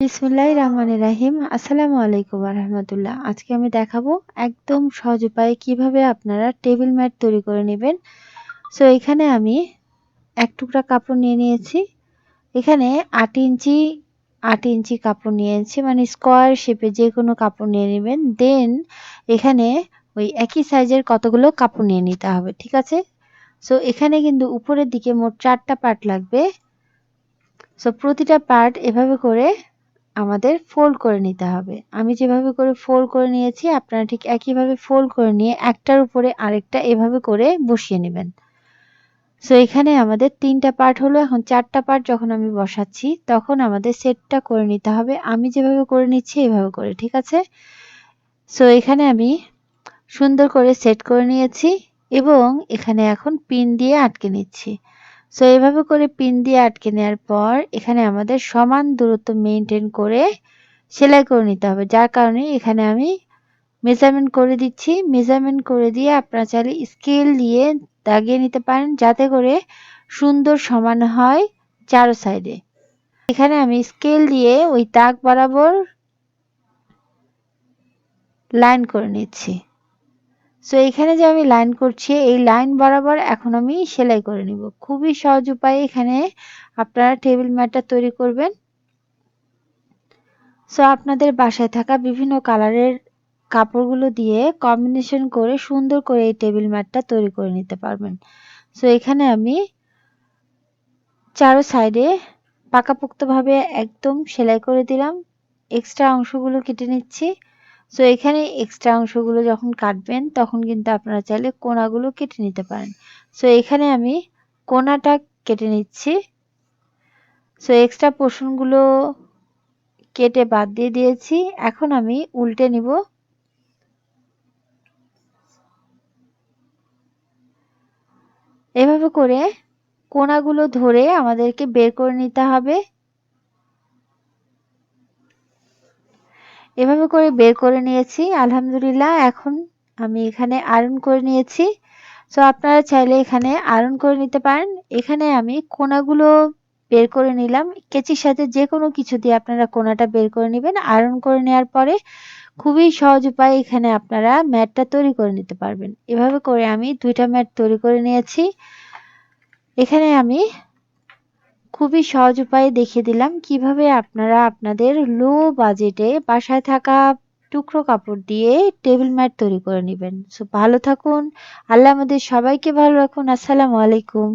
বিসমুল্লাহ রহমান রাহিম। আসসালামু আলাইকুম রহমতুল্লাহ। আজকে আমি দেখাবো একদম সহজ উপায়ে কীভাবে আপনারা টেবিল ম্যাট তৈরি করে নেবেন। সো এখানে আমি এক টুকরা কাপড় নিয়ে নিয়েছি। এখানে আট ইঞ্চি আট ইঞ্চি কাপড় নিয়েছি মানে স্কোয়ার শেপে যে কোনো কাপড় নিয়ে নেবেন। দেন এখানে ওই একই সাইজের কতগুলো কাপড় নিয়ে নিতে হবে, ঠিক আছে? সো এখানে কিন্তু উপরের দিকে মোট চারটা পার্ট লাগবে। সো প্রতিটা পার্ট এভাবে করে আমাদের ফোল্ড করে নিতে হবে। আমি যেভাবে করে ফোল্ড করে নিয়েছি, আপনারা ঠিক একইভাবে ফোল্ড করে নিয়ে একটার উপরে আরেকটা এভাবে করে বসিয়ে নেবেন। সো এখানে আমাদের তিনটা পার্ট হলো। এখন চারটা পার্ট যখন আমি বসাচ্ছি, তখন আমাদের সেটটা করে নিতে হবে। আমি যেভাবে করে নিচ্ছি, এভাবে করে, ঠিক আছে? সো এখানে আমি সুন্দর করে সেট করে নিয়েছি এবং এখানে এখন পিন দিয়ে আটকে নিচ্ছি। সো এভাবে করে পিন দিয়ে আটকে নেওয়ার পর, এখানে আমাদের সমান দূরত্ব মেনটেন করে সেলাই করে নিতে হবে। যার কারণে এখানে আমি মেজারমেন্ট করে দিচ্ছি। মেজারমেন্ট করে দিয়ে আপনারা চাইলে স্কেল দিয়ে দাগিয়ে নিতে পারেন, যাতে করে সুন্দর সমান হয় চারো সাইডে এখানে আমি স্কেল দিয়ে ওই দাগ বরাবর লাইন করে নিচ্ছি। সো এখানে যে আমি লাইন করছি, এই লাইন বরাবর এখন আমি সেলাই করে নিব। খুবই সহজ উপায়ে এখানে আপনারা টেবিল ম্যাটটা তৈরি করবেন। সো আপনাদের বাসায় থাকা বিভিন্ন কালারের কাপড়গুলো দিয়ে কম্বিনেশন করে সুন্দর করে এই টেবিল ম্যাটটা তৈরি করে নিতে পারবেন। সো এখানে আমি চারো সাইডে পাকাপোক্তভাবে একদম সেলাই করে দিলাম। এক্সট্রা অংশগুলো কেটে নিচ্ছি। সো এখানে এক্সট্রা অংশগুলো যখন কাটবেন, তখন কিন্তু আপনারা চাইলে কোনাগুলো কেটে নিতে পারেন। সো এখানে আমি কোনাটা কেটে নিচ্ছি। সো এক্সট্রা পোর্শনগুলো কেটে বাদ দিয়ে দিয়েছি। এখন আমি উল্টে নিব। এভাবে করে কোনাগুলো ধরে আমাদেরকে বের করে নিতে হবে। এভাবে করে বের করে নিয়েছি, আলহামদুলিল্লাহ। এখন আমি এখানে আয়রন করে নিয়েছি। সো আপনারা চাইলে এখানে আয়রন করে নিতে পারেন। এখানে আমি কোনাগুলো বের করে নিলাম। কেচির সাথে যে কোনো কিছু দিয়ে আপনারা কোনাটা বের করে নেবেন। আয়রন করে নেওয়ার পরে খুবই সহজ উপায়ে এখানে আপনারা ম্যাটটা তৈরি করে নিতে পারবেন। এভাবে করে আমি দুইটা ম্যাট তৈরি করে নিয়েছি। এখানে আমি খুবই সহজ উপায়ে দেখিয়ে দিলাম কীভাবে আপনারা আপনাদের লো বাজেটে বাসায় থাকা টুকরো কাপড় দিয়ে টেবিল ম্যাট তৈরি করে নেবেন। সো ভালো থাকুন। আল্লাহ আমাদের সবাইকে ভালো রাখুন। আসসালামু আলাইকুম।